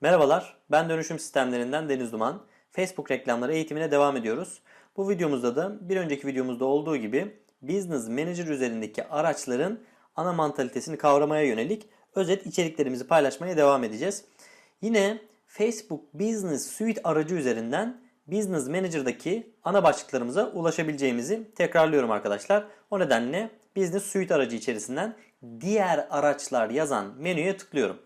Merhabalar, ben Dönüşüm Sistemlerinden Deniz Duman. Facebook reklamları eğitimine devam ediyoruz. Bu videomuzda da bir önceki videomuzda olduğu gibi Business Manager üzerindeki araçların ana mantalitesini kavramaya yönelik özet içeriklerimizi paylaşmaya devam edeceğiz. Yine Facebook Business Suite aracı üzerinden Business Manager'daki ana başlıklarımıza ulaşabileceğimizi tekrarlıyorum arkadaşlar. O nedenle Business Suite aracı içerisinden diğer araçlar yazan menüye tıklıyorum.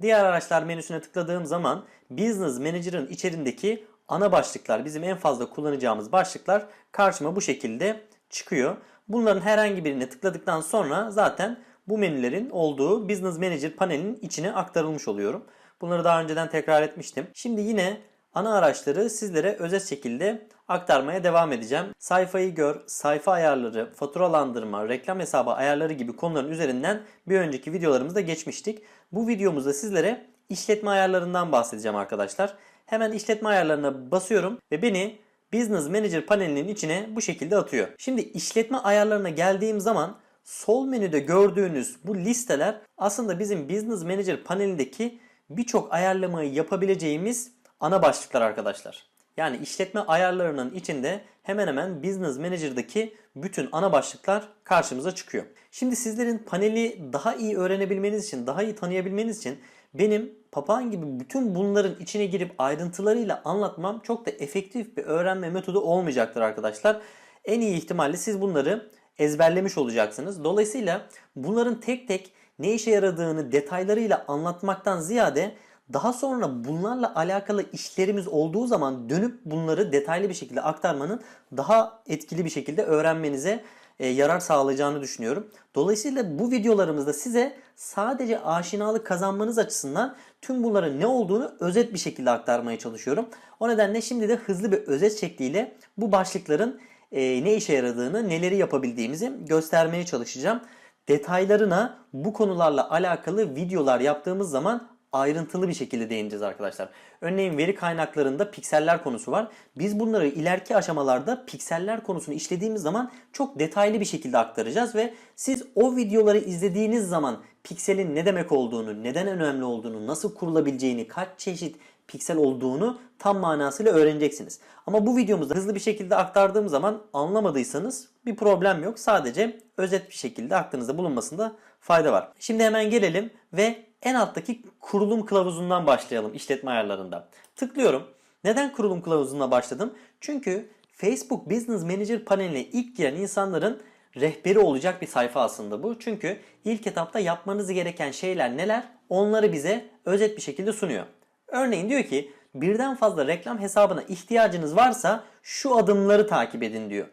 Diğer araçlar menüsüne tıkladığım zaman Business Manager'ın içerisindeki ana başlıklar, bizim en fazla kullanacağımız başlıklar karşıma bu şekilde çıkıyor. Bunların herhangi birine tıkladıktan sonra zaten bu menülerin olduğu Business Manager panelinin içine aktarılmış oluyorum. Bunları daha önceden tekrar etmiştim. Şimdi yine ana araçları sizlere özet şekilde aktarmaya devam edeceğim. Sayfayı gör, sayfa ayarları, faturalandırma, reklam hesabı ayarları gibi konuların üzerinden bir önceki videolarımızda geçmiştik. Bu videomuzda sizlere işletme ayarlarından bahsedeceğim arkadaşlar. Hemen işletme ayarlarına basıyorum ve beni Business Manager panelinin içine bu şekilde atıyor. Şimdi işletme ayarlarına geldiğim zaman sol menüde gördüğünüz bu listeler aslında bizim Business Manager panelindeki birçok ayarlamayı yapabileceğimiz ana başlıklar arkadaşlar. Yani işletme ayarlarının içinde hemen hemen Business Manager'daki bütün ana başlıklar karşımıza çıkıyor. Şimdi sizlerin paneli daha iyi öğrenebilmeniz için, daha iyi tanıyabilmeniz için benim papağan gibi bütün bunların içine girip ayrıntılarıyla anlatmam çok da efektif bir öğrenme metodu olmayacaktır arkadaşlar. En iyi ihtimalle siz bunları ezberlemiş olacaksınız. Dolayısıyla bunların tek tek ne işe yaradığını detaylarıyla anlatmaktan ziyade daha sonra bunlarla alakalı işlerimiz olduğu zaman dönüp bunları detaylı bir şekilde aktarmanın daha etkili bir şekilde öğrenmenize e, yarar sağlayacağını düşünüyorum. Dolayısıyla bu videolarımızda size sadece aşinalık kazanmanız açısından tüm bunların ne olduğunu özet bir şekilde aktarmaya çalışıyorum. O nedenle şimdi de hızlı bir özet şekliyle bu başlıkların e, ne işe yaradığını, neleri yapabildiğimizi göstermeye çalışacağım. Detaylarına bu konularla alakalı videolar yaptığımız zaman ayrıntılı bir şekilde değineceğiz arkadaşlar. Örneğin veri kaynaklarında pikseller konusu var. Biz bunları ileriki aşamalarda pikseller konusunu işlediğimiz zaman çok detaylı bir şekilde aktaracağız ve siz o videoları izlediğiniz zaman pikselin ne demek olduğunu, neden önemli olduğunu, nasıl kurulabileceğini, kaç çeşit piksel olduğunu tam manasıyla öğreneceksiniz. Ama bu videomuzda hızlı bir şekilde aktardığım zaman anlamadıysanız bir problem yok. Sadece özet bir şekilde aklınızda bulunmasında fayda var. Şimdi hemen gelelim ve en alttaki kurulum kılavuzundan başlayalım işletme ayarlarında. Tıklıyorum. Neden kurulum kılavuzuna başladım? Çünkü Facebook Business Manager paneline ilk giren insanların rehberi olacak bir sayfa aslında bu. Çünkü ilk etapta yapmanız gereken şeyler neler? Onları bize özet bir şekilde sunuyor. Örneğin diyor ki birden fazla reklam hesabına ihtiyacınız varsa şu adımları takip edin diyor.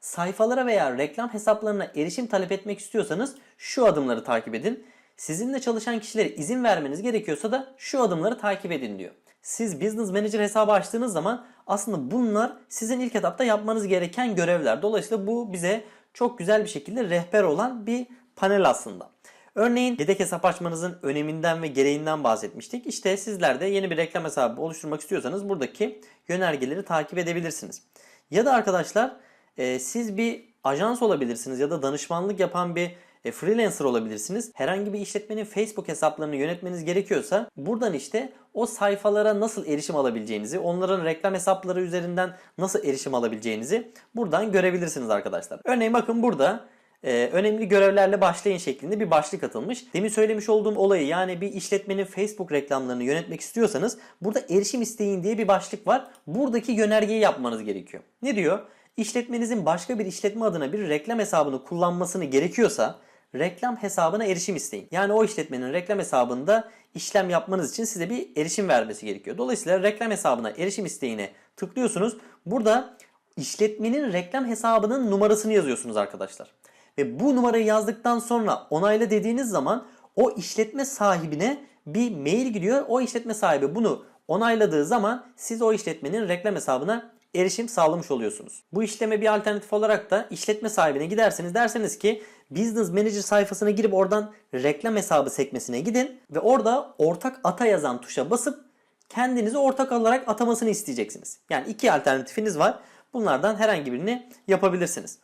Sayfalara veya reklam hesaplarına erişim talep etmek istiyorsanız şu adımları takip edin. Sizinle çalışan kişilere izin vermeniz gerekiyorsa da şu adımları takip edin diyor. Siz Business Manager hesabı açtığınız zaman aslında bunlar sizin ilk etapta yapmanız gereken görevler. Dolayısıyla bu bize çok güzel bir şekilde rehber olan bir panel aslında. Örneğin yedek hesap açmanızın öneminden ve gereğinden bahsetmiştik. İşte sizler de yeni bir reklam hesabı oluşturmak istiyorsanız buradaki yönergeleri takip edebilirsiniz. Ya da arkadaşlar e, siz bir ajans olabilirsiniz ya da danışmanlık yapan bir e, freelancer olabilirsiniz. Herhangi bir işletmenin Facebook hesaplarını yönetmeniz gerekiyorsa buradan işte o sayfalara nasıl erişim alabileceğinizi, onların reklam hesapları üzerinden nasıl erişim alabileceğinizi buradan görebilirsiniz arkadaşlar. Örneğin bakın burada e, önemli görevlerle başlayın şeklinde bir başlık atılmış. Demin söylemiş olduğum olayı yani bir işletmenin Facebook reklamlarını yönetmek istiyorsanız burada erişim isteyin diye bir başlık var. Buradaki yönergeyi yapmanız gerekiyor. Ne diyor? İşletmenizin başka bir işletme adına bir reklam hesabını kullanmasını gerekiyorsa reklam hesabına erişim isteyin. Yani o işletmenin reklam hesabında işlem yapmanız için size bir erişim vermesi gerekiyor. Dolayısıyla reklam hesabına erişim isteğine tıklıyorsunuz. Burada işletmenin reklam hesabının numarasını yazıyorsunuz arkadaşlar. Ve bu numarayı yazdıktan sonra onayla dediğiniz zaman o işletme sahibine bir mail gidiyor. O işletme sahibi bunu onayladığı zaman siz o işletmenin reklam hesabına erişim sağlamış oluyorsunuz. Bu işleme bir alternatif olarak da işletme sahibine giderseniz derseniz ki Business Manager sayfasına girip oradan reklam hesabı sekmesine gidin ve orada ortak ata yazan tuşa basıp kendinizi ortak olarak atamasını isteyeceksiniz. Yani iki alternatifiniz var. Bunlardan herhangi birini yapabilirsiniz.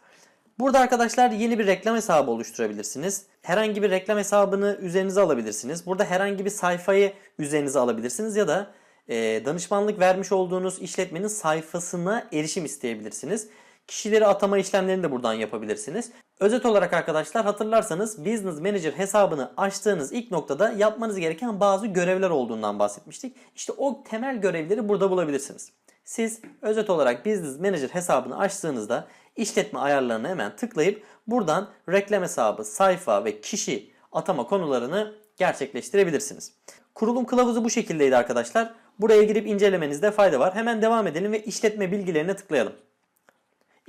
Burada arkadaşlar yeni bir reklam hesabı oluşturabilirsiniz. Herhangi bir reklam hesabını üzerinize alabilirsiniz. Burada herhangi bir sayfayı üzerinize alabilirsiniz ya da danışmanlık vermiş olduğunuz işletmenin sayfasına erişim isteyebilirsiniz. Kişileri atama işlemlerini de buradan yapabilirsiniz. Özet olarak arkadaşlar hatırlarsanız Business Manager hesabını açtığınız ilk noktada yapmanız gereken bazı görevler olduğundan bahsetmiştik. İşte o temel görevleri burada bulabilirsiniz. Siz özet olarak Business Manager hesabını açtığınızda işletme ayarlarına hemen tıklayıp buradan reklam hesabı, sayfa ve kişi atama konularını gerçekleştirebilirsiniz. Kurulum kılavuzu bu şekildeydi arkadaşlar. Buraya girip incelemenizde fayda var. Hemen devam edelim ve işletme bilgilerine tıklayalım.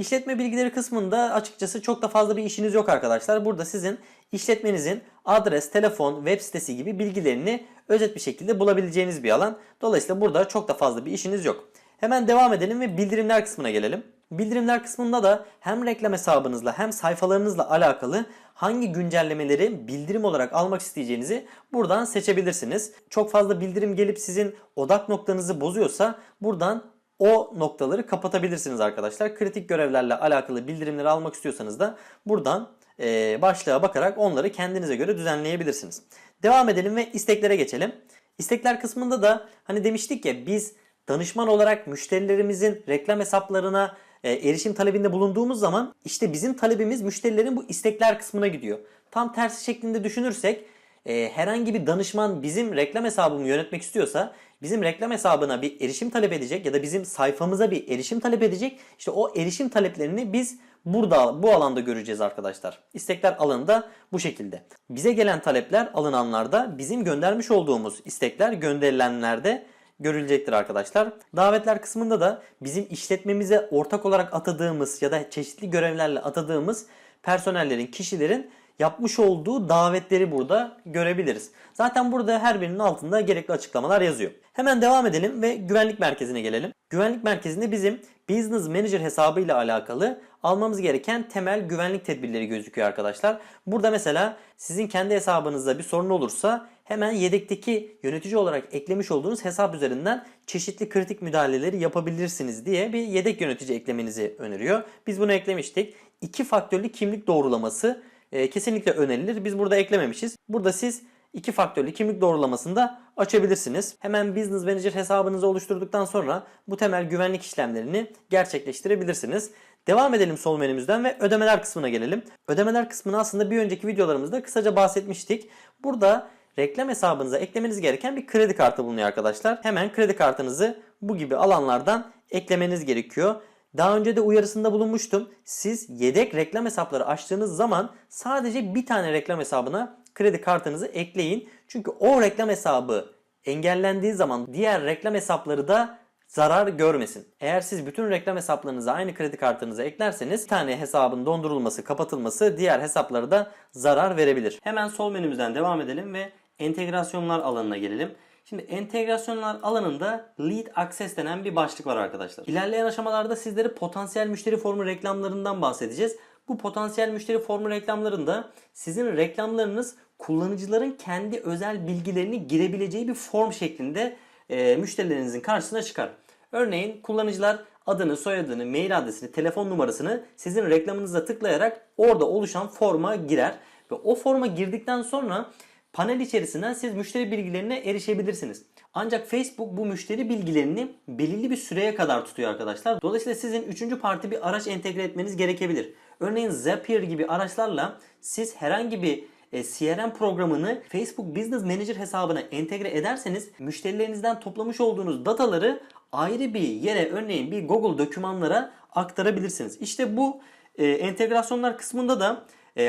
İşletme bilgileri kısmında açıkçası çok da fazla bir işiniz yok arkadaşlar. Burada sizin işletmenizin adres, telefon, web sitesi gibi bilgilerini özet bir şekilde bulabileceğiniz bir alan. Dolayısıyla burada çok da fazla bir işiniz yok. Hemen devam edelim ve bildirimler kısmına gelelim. Bildirimler kısmında da hem reklam hesabınızla hem sayfalarınızla alakalı hangi güncellemeleri bildirim olarak almak isteyeceğinizi buradan seçebilirsiniz. Çok fazla bildirim gelip sizin odak noktanızı bozuyorsa buradan o noktaları kapatabilirsiniz arkadaşlar. Kritik görevlerle alakalı bildirimleri almak istiyorsanız da buradan e, başlığa bakarak onları kendinize göre düzenleyebilirsiniz. Devam edelim ve isteklere geçelim. İstekler kısmında da hani demiştik ya biz danışman olarak müşterilerimizin reklam hesaplarına e, erişim talebinde bulunduğumuz zaman işte bizim talebimiz müşterilerin bu istekler kısmına gidiyor. Tam tersi şeklinde düşünürsek e, herhangi bir danışman bizim reklam hesabımı yönetmek istiyorsa bizim reklam hesabına bir erişim talep edecek ya da bizim sayfamıza bir erişim talep edecek. İşte o erişim taleplerini biz burada bu alanda göreceğiz arkadaşlar. İstekler alanında bu şekilde. Bize gelen talepler alınanlarda bizim göndermiş olduğumuz istekler gönderilenlerde görülecektir arkadaşlar. Davetler kısmında da bizim işletmemize ortak olarak atadığımız ya da çeşitli görevlerle atadığımız personellerin, kişilerin yapmış olduğu davetleri burada görebiliriz. Zaten burada her birinin altında gerekli açıklamalar yazıyor. Hemen devam edelim ve güvenlik merkezine gelelim. Güvenlik merkezinde bizim Business Manager hesabı ile alakalı almamız gereken temel güvenlik tedbirleri gözüküyor arkadaşlar. Burada mesela sizin kendi hesabınızda bir sorun olursa hemen yedekteki yönetici olarak eklemiş olduğunuz hesap üzerinden çeşitli kritik müdahaleleri yapabilirsiniz diye bir yedek yönetici eklemenizi öneriyor. Biz bunu eklemiştik. İki faktörlü kimlik doğrulaması e, kesinlikle önerilir. Biz burada eklememişiz. Burada siz iki faktörlü kimlik doğrulamasını da açabilirsiniz. Hemen Business Manager hesabınızı oluşturduktan sonra bu temel güvenlik işlemlerini gerçekleştirebilirsiniz. Devam edelim sol menümüzden ve ödemeler kısmına gelelim. Ödemeler kısmını aslında bir önceki videolarımızda kısaca bahsetmiştik. Burada reklam hesabınıza eklemeniz gereken bir kredi kartı bulunuyor arkadaşlar. Hemen kredi kartınızı bu gibi alanlardan eklemeniz gerekiyor. Daha önce de uyarısında bulunmuştum. Siz yedek reklam hesapları açtığınız zaman sadece bir tane reklam hesabına kredi kartınızı ekleyin. Çünkü o reklam hesabı engellendiği zaman diğer reklam hesapları da zarar görmesin. Eğer siz bütün reklam hesaplarınızı aynı kredi kartınıza eklerseniz bir tane hesabın dondurulması, kapatılması diğer hesaplara da zarar verebilir. Hemen sol menümüzden devam edelim ve entegrasyonlar alanına gelelim. Şimdi entegrasyonlar alanında Lead Access denen bir başlık var arkadaşlar. İlerleyen aşamalarda sizlere potansiyel müşteri formu reklamlarından bahsedeceğiz. Bu potansiyel müşteri formu reklamlarında sizin reklamlarınız kullanıcıların kendi özel bilgilerini girebileceği bir form şeklinde e, müşterilerinizin karşısına çıkar. Örneğin kullanıcılar adını, soyadını, mail adresini, telefon numarasını sizin reklamınıza tıklayarak orada oluşan forma girer. Ve o forma girdikten sonra panel içerisinden siz müşteri bilgilerine erişebilirsiniz. Ancak Facebook bu müşteri bilgilerini belirli bir süreye kadar tutuyor arkadaşlar. Dolayısıyla sizin üçüncü parti bir araç entegre etmeniz gerekebilir. Örneğin Zapier gibi araçlarla siz herhangi bir e, CRM programını Facebook Business Manager hesabına entegre ederseniz müşterilerinizden toplamış olduğunuz dataları ayrı bir yere örneğin bir Google dokümanlara aktarabilirsiniz. İşte bu e, entegrasyonlar kısmında da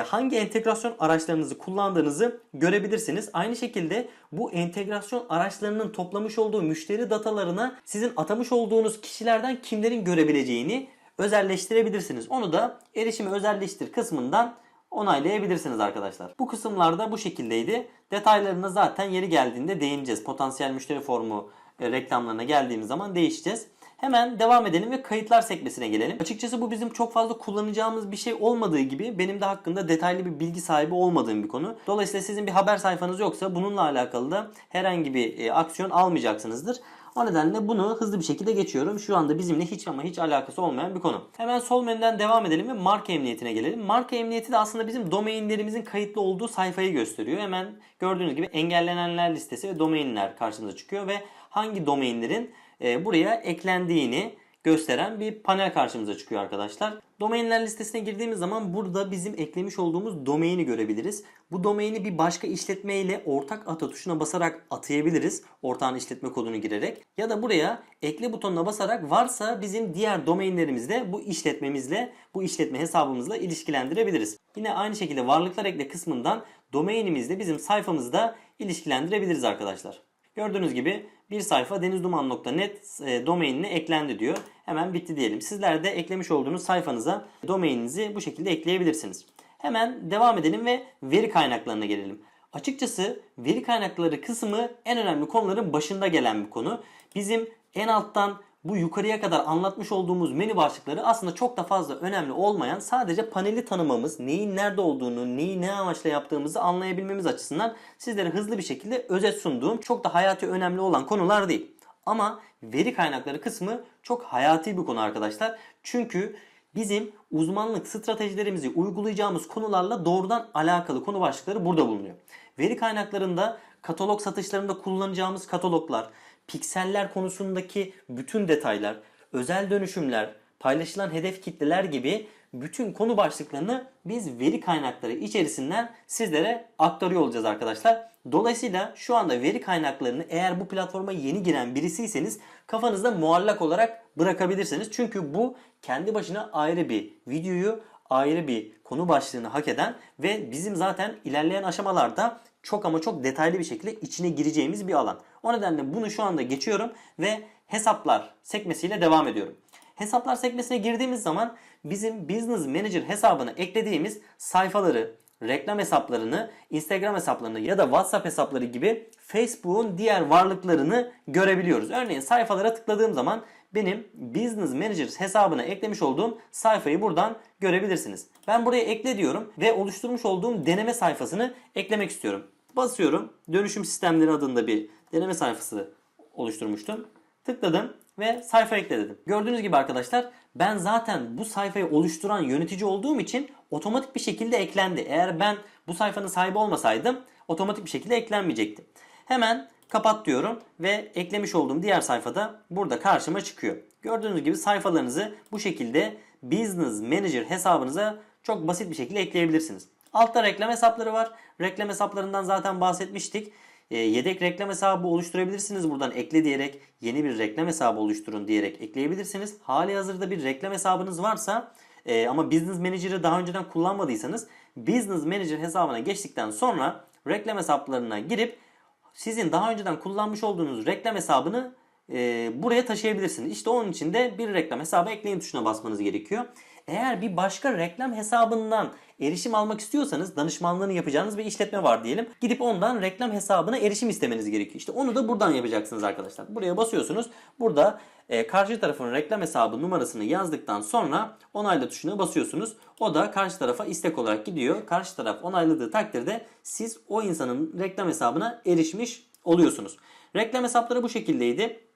hangi entegrasyon araçlarınızı kullandığınızı görebilirsiniz. Aynı şekilde bu entegrasyon araçlarının toplamış olduğu müşteri datalarına sizin atamış olduğunuz kişilerden kimlerin görebileceğini özelleştirebilirsiniz. Onu da erişimi özelleştir kısmından onaylayabilirsiniz arkadaşlar. Bu kısımlarda bu şekildeydi. Detaylarına zaten yeri geldiğinde değineceğiz. Potansiyel müşteri formu e, reklamlarına geldiğimiz zaman değişeceğiz. Hemen devam edelim ve kayıtlar sekmesine gelelim. Açıkçası bu bizim çok fazla kullanacağımız bir şey olmadığı gibi benim de hakkında detaylı bir bilgi sahibi olmadığım bir konu. Dolayısıyla sizin bir haber sayfanız yoksa bununla alakalı da herhangi bir e, aksiyon almayacaksınızdır. O nedenle bunu hızlı bir şekilde geçiyorum. Şu anda bizimle hiç ama hiç alakası olmayan bir konu. Hemen sol menüden devam edelim ve marka emniyetine gelelim. Marka emniyeti de aslında bizim domainlerimizin kayıtlı olduğu sayfayı gösteriyor. Hemen gördüğünüz gibi engellenenler listesi ve domainler karşımıza çıkıyor ve hangi domainlerin e, buraya eklendiğini gösteren bir panel karşımıza çıkıyor arkadaşlar. Domainler listesine girdiğimiz zaman burada bizim eklemiş olduğumuz domaini görebiliriz. Bu domaini bir başka işletme ile ortak ata tuşuna basarak atayabiliriz. Ortağın işletme kodunu girerek. Ya da buraya ekle butonuna basarak varsa bizim diğer domainlerimizle bu işletmemizle, bu işletme hesabımızla ilişkilendirebiliriz. Yine aynı şekilde varlıklar ekle kısmından domainimizle bizim sayfamızda ilişkilendirebiliriz arkadaşlar. Gördüğünüz gibi bir sayfa denizduman.net e, domainine eklendi diyor. Hemen bitti diyelim. Sizler de eklemiş olduğunuz sayfanıza domaininizi bu şekilde ekleyebilirsiniz. Hemen devam edelim ve veri kaynaklarına gelelim. Açıkçası veri kaynakları kısmı en önemli konuların başında gelen bir konu. Bizim en alttan bu yukarıya kadar anlatmış olduğumuz menü başlıkları aslında çok da fazla önemli olmayan sadece paneli tanımamız, neyin nerede olduğunu, neyi ne amaçla yaptığımızı anlayabilmemiz açısından sizlere hızlı bir şekilde özet sunduğum çok da hayati önemli olan konular değil. Ama veri kaynakları kısmı çok hayati bir konu arkadaşlar. Çünkü bizim uzmanlık stratejilerimizi uygulayacağımız konularla doğrudan alakalı konu başlıkları burada bulunuyor. Veri kaynaklarında katalog satışlarında kullanacağımız kataloglar, pikseller konusundaki bütün detaylar, özel dönüşümler, paylaşılan hedef kitleler gibi bütün konu başlıklarını biz veri kaynakları içerisinden sizlere aktarıyor olacağız arkadaşlar. Dolayısıyla şu anda veri kaynaklarını eğer bu platforma yeni giren birisiyseniz kafanızda muallak olarak bırakabilirsiniz. Çünkü bu kendi başına ayrı bir videoyu, ayrı bir konu başlığını hak eden ve bizim zaten ilerleyen aşamalarda çok ama çok detaylı bir şekilde içine gireceğimiz bir alan. O nedenle bunu şu anda geçiyorum ve hesaplar sekmesiyle devam ediyorum. Hesaplar sekmesine girdiğimiz zaman bizim Business Manager hesabına eklediğimiz sayfaları, reklam hesaplarını, Instagram hesaplarını ya da WhatsApp hesapları gibi Facebook'un diğer varlıklarını görebiliyoruz. Örneğin sayfalara tıkladığım zaman benim Business Manager hesabına eklemiş olduğum sayfayı buradan görebilirsiniz. Ben buraya ekle diyorum ve oluşturmuş olduğum deneme sayfasını eklemek istiyorum. Basıyorum. Dönüşüm sistemleri adında bir deneme sayfası oluşturmuştum. Tıkladım ve sayfa ekle dedim. Gördüğünüz gibi arkadaşlar ben zaten bu sayfayı oluşturan yönetici olduğum için otomatik bir şekilde eklendi. Eğer ben bu sayfanın sahibi olmasaydım otomatik bir şekilde eklenmeyecekti. Hemen kapat diyorum ve eklemiş olduğum diğer sayfada burada karşıma çıkıyor. Gördüğünüz gibi sayfalarınızı bu şekilde Business Manager hesabınıza çok basit bir şekilde ekleyebilirsiniz. Altta reklam hesapları var. Reklam hesaplarından zaten bahsetmiştik. E, yedek reklam hesabı oluşturabilirsiniz. Buradan ekle diyerek yeni bir reklam hesabı oluşturun diyerek ekleyebilirsiniz. Hali hazırda bir reklam hesabınız varsa e, ama Business Manager'ı daha önceden kullanmadıysanız Business Manager hesabına geçtikten sonra reklam hesaplarına girip sizin daha önceden kullanmış olduğunuz reklam hesabını e, buraya taşıyabilirsiniz. İşte onun için de bir reklam hesabı ekleyin tuşuna basmanız gerekiyor. Eğer bir başka reklam hesabından erişim almak istiyorsanız danışmanlığını yapacağınız bir işletme var diyelim. Gidip ondan reklam hesabına erişim istemeniz gerekiyor. İşte onu da buradan yapacaksınız arkadaşlar. Buraya basıyorsunuz. Burada e, karşı tarafın reklam hesabı numarasını yazdıktan sonra onayla tuşuna basıyorsunuz. O da karşı tarafa istek olarak gidiyor. Karşı taraf onayladığı takdirde siz o insanın reklam hesabına erişmiş oluyorsunuz. Reklam hesapları bu şekildeydi.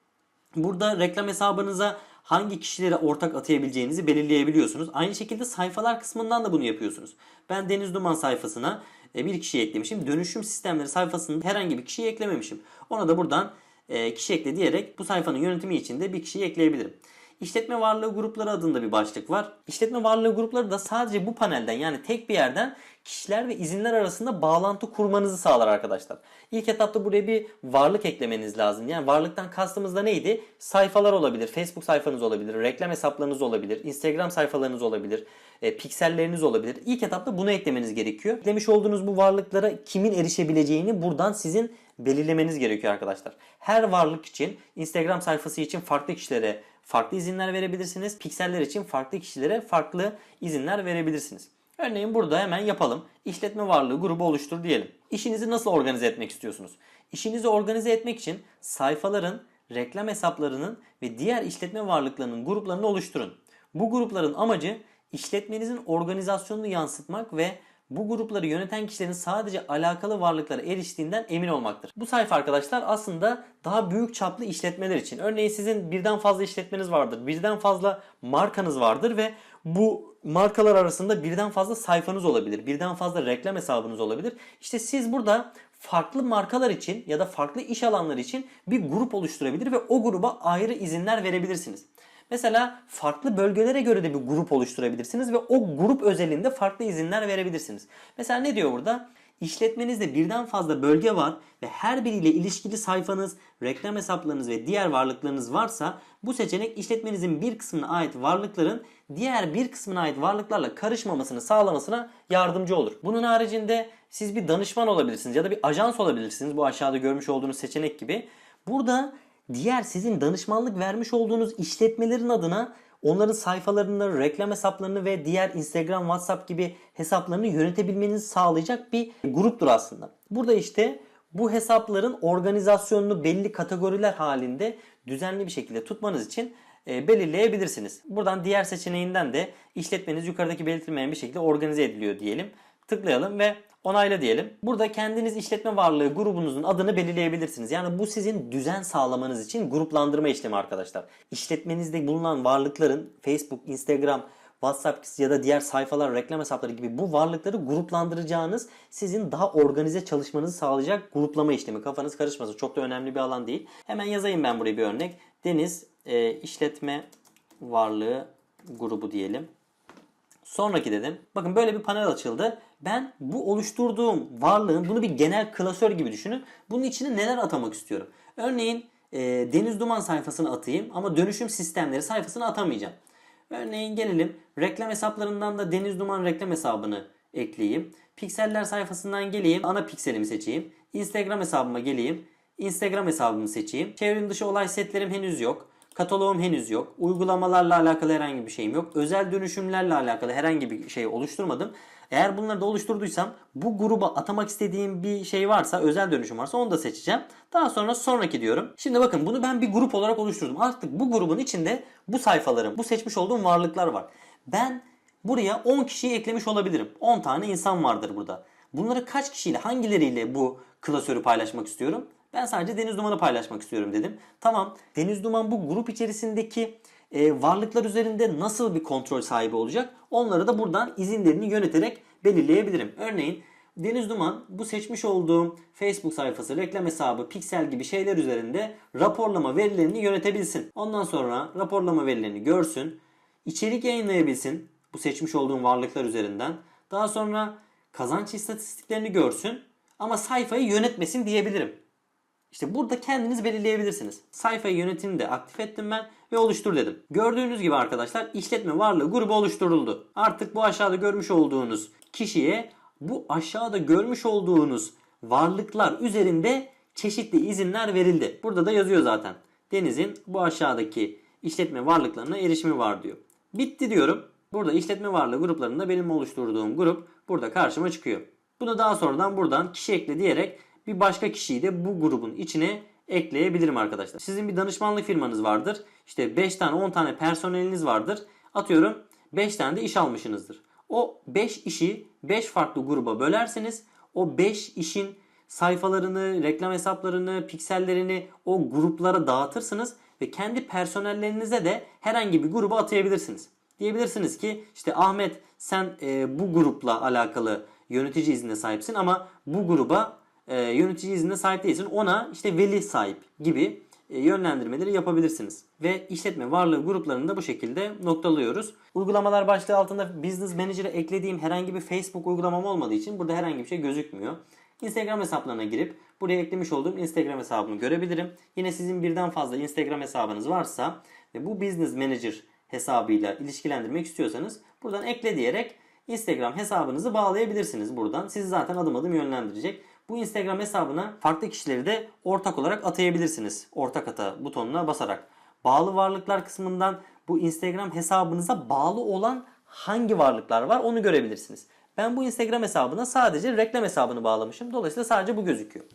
Burada reklam hesabınıza hangi kişilere ortak atayabileceğinizi belirleyebiliyorsunuz. Aynı şekilde sayfalar kısmından da bunu yapıyorsunuz. Ben Deniz Duman sayfasına e, bir kişiyi eklemişim. Dönüşüm sistemleri sayfasında herhangi bir kişiyi eklememişim. Ona da buradan e, kişi ekle diyerek bu sayfanın yönetimi için de bir kişiyi ekleyebilirim. İşletme varlığı grupları adında bir başlık var. İşletme varlığı grupları da sadece bu panelden yani tek bir yerden kişiler ve izinler arasında bağlantı kurmanızı sağlar arkadaşlar. İlk etapta buraya bir varlık eklemeniz lazım. Yani varlıktan kastımız da neydi? Sayfalar olabilir, Facebook sayfanız olabilir, reklam hesaplarınız olabilir, Instagram sayfalarınız olabilir, e, pikselleriniz olabilir. İlk etapta bunu eklemeniz gerekiyor. Eklemiş olduğunuz bu varlıklara kimin erişebileceğini buradan sizin belirlemeniz gerekiyor arkadaşlar. Her varlık için Instagram sayfası için farklı kişilere farklı izinler verebilirsiniz. Pikseller için farklı kişilere farklı izinler verebilirsiniz. Örneğin burada hemen yapalım. İşletme varlığı grubu oluştur diyelim. İşinizi nasıl organize etmek istiyorsunuz? İşinizi organize etmek için sayfaların reklam hesaplarının ve diğer işletme varlıklarının gruplarını oluşturun. Bu grupların amacı işletmenizin organizasyonunu yansıtmak ve bu grupları yöneten kişilerin sadece alakalı varlıklara eriştiğinden emin olmaktır. Bu sayfa arkadaşlar aslında daha büyük çaplı işletmeler için. Örneğin sizin birden fazla işletmeniz vardır, birden fazla markanız vardır ve bu markalar arasında birden fazla sayfanız olabilir, birden fazla reklam hesabınız olabilir. İşte siz burada farklı markalar için ya da farklı iş alanları için bir grup oluşturabilir ve o gruba ayrı izinler verebilirsiniz. Mesela farklı bölgelere göre de bir grup oluşturabilirsiniz ve o grup özelinde farklı izinler verebilirsiniz. Mesela ne diyor burada? İşletmenizde birden fazla bölge var ve her biriyle ilişkili sayfanız, reklam hesaplarınız ve diğer varlıklarınız varsa bu seçenek işletmenizin bir kısmına ait varlıkların diğer bir kısmına ait varlıklarla karışmamasını sağlamasına yardımcı olur. Bunun haricinde siz bir danışman olabilirsiniz ya da bir ajans olabilirsiniz bu aşağıda görmüş olduğunuz seçenek gibi. Burada diğer sizin danışmanlık vermiş olduğunuz işletmelerin adına onların sayfalarını, reklam hesaplarını ve diğer Instagram, WhatsApp gibi hesaplarını yönetebilmenizi sağlayacak bir gruptur aslında. Burada işte bu hesapların organizasyonunu belli kategoriler halinde düzenli bir şekilde tutmanız için e, belirleyebilirsiniz. Buradan diğer seçeneğinden de işletmeniz yukarıdaki belirtilmeyen bir şekilde organize ediliyor diyelim. Tıklayalım ve onayla diyelim. Burada kendiniz işletme varlığı grubunuzun adını belirleyebilirsiniz. Yani bu sizin düzen sağlamanız için gruplandırma işlemi arkadaşlar. İşletmenizde bulunan varlıkların Facebook, Instagram, WhatsApp ya da diğer sayfalar, reklam hesapları gibi bu varlıkları gruplandıracağınız sizin daha organize çalışmanızı sağlayacak gruplama işlemi. Kafanız karışmasın. Çok da önemli bir alan değil. Hemen yazayım ben buraya bir örnek. Deniz e, işletme varlığı grubu diyelim. Sonraki dedim. Bakın böyle bir panel açıldı. Ben bu oluşturduğum varlığın bunu bir genel klasör gibi düşünün. Bunun içine neler atamak istiyorum. Örneğin e, Deniz Duman sayfasını atayım ama dönüşüm sistemleri sayfasını atamayacağım. Örneğin gelelim reklam hesaplarından da Deniz Duman reklam hesabını ekleyeyim. Pikseller sayfasından geleyim ana pikselimi seçeyim. Instagram hesabıma geleyim. Instagram hesabımı seçeyim. Çevrim dışı olay setlerim henüz yok. Kataloğum henüz yok. Uygulamalarla alakalı herhangi bir şeyim yok. Özel dönüşümlerle alakalı herhangi bir şey oluşturmadım. Eğer bunları da oluşturduysam bu gruba atamak istediğim bir şey varsa, özel dönüşüm varsa onu da seçeceğim. Daha sonra sonraki diyorum. Şimdi bakın bunu ben bir grup olarak oluşturdum. Artık bu grubun içinde bu sayfalarım, bu seçmiş olduğum varlıklar var. Ben buraya 10 kişiyi eklemiş olabilirim. 10 tane insan vardır burada. Bunları kaç kişiyle, hangileriyle bu klasörü paylaşmak istiyorum? Ben sadece Deniz Duman'ı paylaşmak istiyorum dedim. Tamam Deniz Duman bu grup içerisindeki e, varlıklar üzerinde nasıl bir kontrol sahibi olacak? Onları da buradan izinlerini yöneterek belirleyebilirim. Örneğin Deniz Duman bu seçmiş olduğum Facebook sayfası, reklam hesabı, piksel gibi şeyler üzerinde raporlama verilerini yönetebilsin. Ondan sonra raporlama verilerini görsün, içerik yayınlayabilsin bu seçmiş olduğum varlıklar üzerinden. Daha sonra kazanç istatistiklerini görsün ama sayfayı yönetmesin diyebilirim. İşte burada kendiniz belirleyebilirsiniz. Sayfayı yönetimini de aktif ettim ben ve oluştur dedim. Gördüğünüz gibi arkadaşlar işletme varlığı grubu oluşturuldu. Artık bu aşağıda görmüş olduğunuz kişiye bu aşağıda görmüş olduğunuz varlıklar üzerinde çeşitli izinler verildi. Burada da yazıyor zaten. Deniz'in bu aşağıdaki işletme varlıklarına erişimi var diyor. Bitti diyorum. Burada işletme varlığı gruplarında benim oluşturduğum grup burada karşıma çıkıyor. Bunu daha sonradan buradan kişi ekle diyerek bir başka kişiyi de bu grubun içine ekleyebilirim arkadaşlar. Sizin bir danışmanlık firmanız vardır. İşte 5 tane 10 tane personeliniz vardır. Atıyorum 5 tane de iş almışsınızdır. O 5 işi 5 farklı gruba bölerseniz o 5 işin sayfalarını, reklam hesaplarını, piksellerini o gruplara dağıtırsınız ve kendi personellerinize de herhangi bir gruba atayabilirsiniz. Diyebilirsiniz ki işte Ahmet sen e, bu grupla alakalı yönetici iznine sahipsin ama bu gruba e, yönetici iznine sahip değilsin. Ona işte veli sahip gibi e, yönlendirmeleri yapabilirsiniz. Ve işletme varlığı gruplarını da bu şekilde noktalıyoruz. Uygulamalar başlığı altında Business Manager'a eklediğim herhangi bir Facebook uygulamam olmadığı için burada herhangi bir şey gözükmüyor. Instagram hesaplarına girip buraya eklemiş olduğum Instagram hesabımı görebilirim. Yine sizin birden fazla Instagram hesabınız varsa ve bu Business Manager hesabıyla ilişkilendirmek istiyorsanız buradan ekle diyerek Instagram hesabınızı bağlayabilirsiniz buradan. Sizi zaten adım adım yönlendirecek. Bu Instagram hesabına farklı kişileri de ortak olarak atayabilirsiniz. Ortak ata butonuna basarak. Bağlı varlıklar kısmından bu Instagram hesabınıza bağlı olan hangi varlıklar var onu görebilirsiniz. Ben bu Instagram hesabına sadece reklam hesabını bağlamışım. Dolayısıyla sadece bu gözüküyor.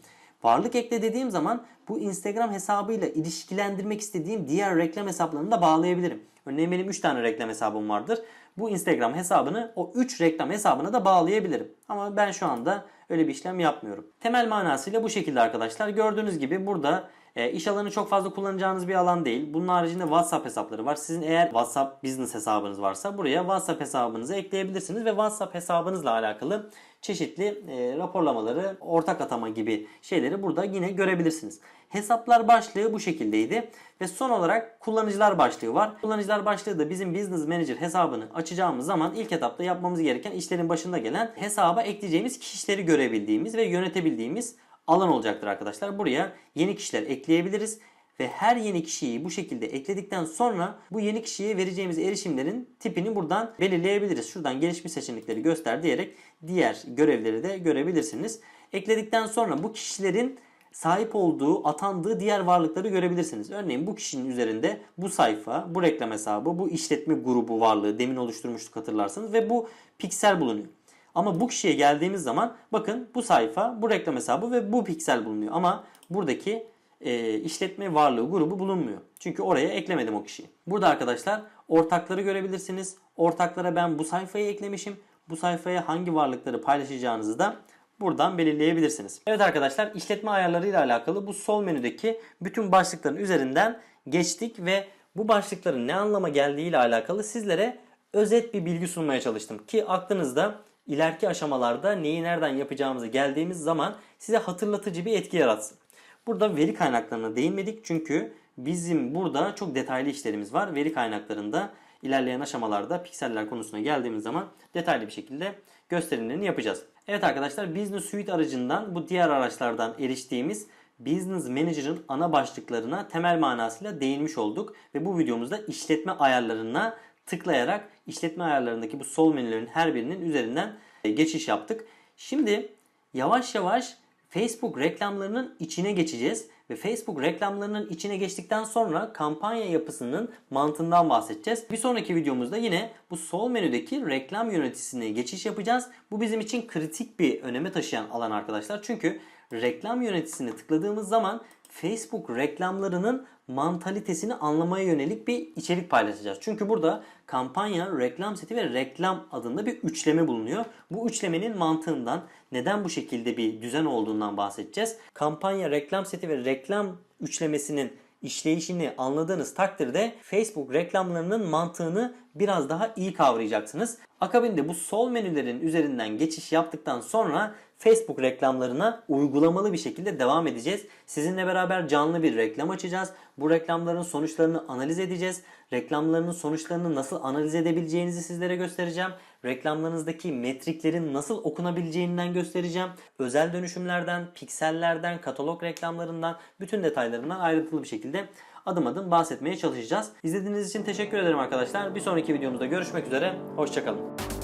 Varlık ekle dediğim zaman bu Instagram hesabıyla ilişkilendirmek istediğim diğer reklam hesaplarını da bağlayabilirim. Örneğin benim 3 tane reklam hesabım vardır. Bu Instagram hesabını o 3 reklam hesabına da bağlayabilirim. Ama ben şu anda öyle bir işlem yapmıyorum. Temel manasıyla bu şekilde arkadaşlar. Gördüğünüz gibi burada e, iş alanı çok fazla kullanacağınız bir alan değil. Bunun haricinde WhatsApp hesapları var. Sizin eğer WhatsApp business hesabınız varsa buraya WhatsApp hesabınızı ekleyebilirsiniz ve WhatsApp hesabınızla alakalı çeşitli e, raporlamaları, ortak atama gibi şeyleri burada yine görebilirsiniz. Hesaplar başlığı bu şekildeydi ve son olarak kullanıcılar başlığı var. Kullanıcılar başlığı da bizim Business Manager hesabını açacağımız zaman ilk etapta yapmamız gereken işlerin başında gelen hesaba ekleyeceğimiz kişileri görebildiğimiz ve yönetebildiğimiz alan olacaktır arkadaşlar. Buraya yeni kişiler ekleyebiliriz ve her yeni kişiyi bu şekilde ekledikten sonra bu yeni kişiye vereceğimiz erişimlerin tipini buradan belirleyebiliriz. Şuradan gelişmiş seçenekleri göster diyerek diğer görevleri de görebilirsiniz. Ekledikten sonra bu kişilerin sahip olduğu, atandığı diğer varlıkları görebilirsiniz. Örneğin bu kişinin üzerinde bu sayfa, bu reklam hesabı, bu işletme grubu varlığı demin oluşturmuştuk hatırlarsanız ve bu piksel bulunuyor. Ama bu kişiye geldiğimiz zaman bakın bu sayfa, bu reklam hesabı ve bu piksel bulunuyor. Ama buradaki e, işletme varlığı grubu bulunmuyor. Çünkü oraya eklemedim o kişiyi. Burada arkadaşlar ortakları görebilirsiniz. Ortaklara ben bu sayfayı eklemişim. Bu sayfaya hangi varlıkları paylaşacağınızı da buradan belirleyebilirsiniz. Evet arkadaşlar işletme ayarları ile alakalı bu sol menüdeki bütün başlıkların üzerinden geçtik ve bu başlıkların ne anlama geldiği ile alakalı sizlere özet bir bilgi sunmaya çalıştım. Ki aklınızda ileriki aşamalarda neyi nereden yapacağımızı geldiğimiz zaman size hatırlatıcı bir etki yaratsın. Burada veri kaynaklarına değinmedik çünkü bizim burada çok detaylı işlerimiz var. Veri kaynaklarında ilerleyen aşamalarda pikseller konusuna geldiğimiz zaman detaylı bir şekilde gösterimlerini yapacağız. Evet arkadaşlar Business Suite aracından bu diğer araçlardan eriştiğimiz Business Manager'ın ana başlıklarına temel manasıyla değinmiş olduk. Ve bu videomuzda işletme ayarlarına tıklayarak işletme ayarlarındaki bu sol menülerin her birinin üzerinden e, geçiş yaptık. Şimdi yavaş yavaş Facebook reklamlarının içine geçeceğiz ve Facebook reklamlarının içine geçtikten sonra kampanya yapısının mantığından bahsedeceğiz. Bir sonraki videomuzda yine bu sol menüdeki reklam yöneticisine geçiş yapacağız. Bu bizim için kritik bir öneme taşıyan alan arkadaşlar. Çünkü reklam yöneticisine tıkladığımız zaman Facebook reklamlarının mantalitesini anlamaya yönelik bir içerik paylaşacağız. Çünkü burada kampanya, reklam seti ve reklam adında bir üçleme bulunuyor. Bu üçlemenin mantığından neden bu şekilde bir düzen olduğundan bahsedeceğiz. Kampanya, reklam seti ve reklam üçlemesinin işleyişini anladığınız takdirde Facebook reklamlarının mantığını biraz daha iyi kavrayacaksınız. Akabinde bu sol menülerin üzerinden geçiş yaptıktan sonra Facebook reklamlarına uygulamalı bir şekilde devam edeceğiz. Sizinle beraber canlı bir reklam açacağız. Bu reklamların sonuçlarını analiz edeceğiz. Reklamlarının sonuçlarını nasıl analiz edebileceğinizi sizlere göstereceğim. Reklamlarınızdaki metriklerin nasıl okunabileceğinden göstereceğim. Özel dönüşümlerden, piksellerden, katalog reklamlarından bütün detaylarından ayrıntılı bir şekilde adım adım bahsetmeye çalışacağız. İzlediğiniz için teşekkür ederim arkadaşlar. Bir sonraki videomuzda görüşmek üzere. Hoşçakalın.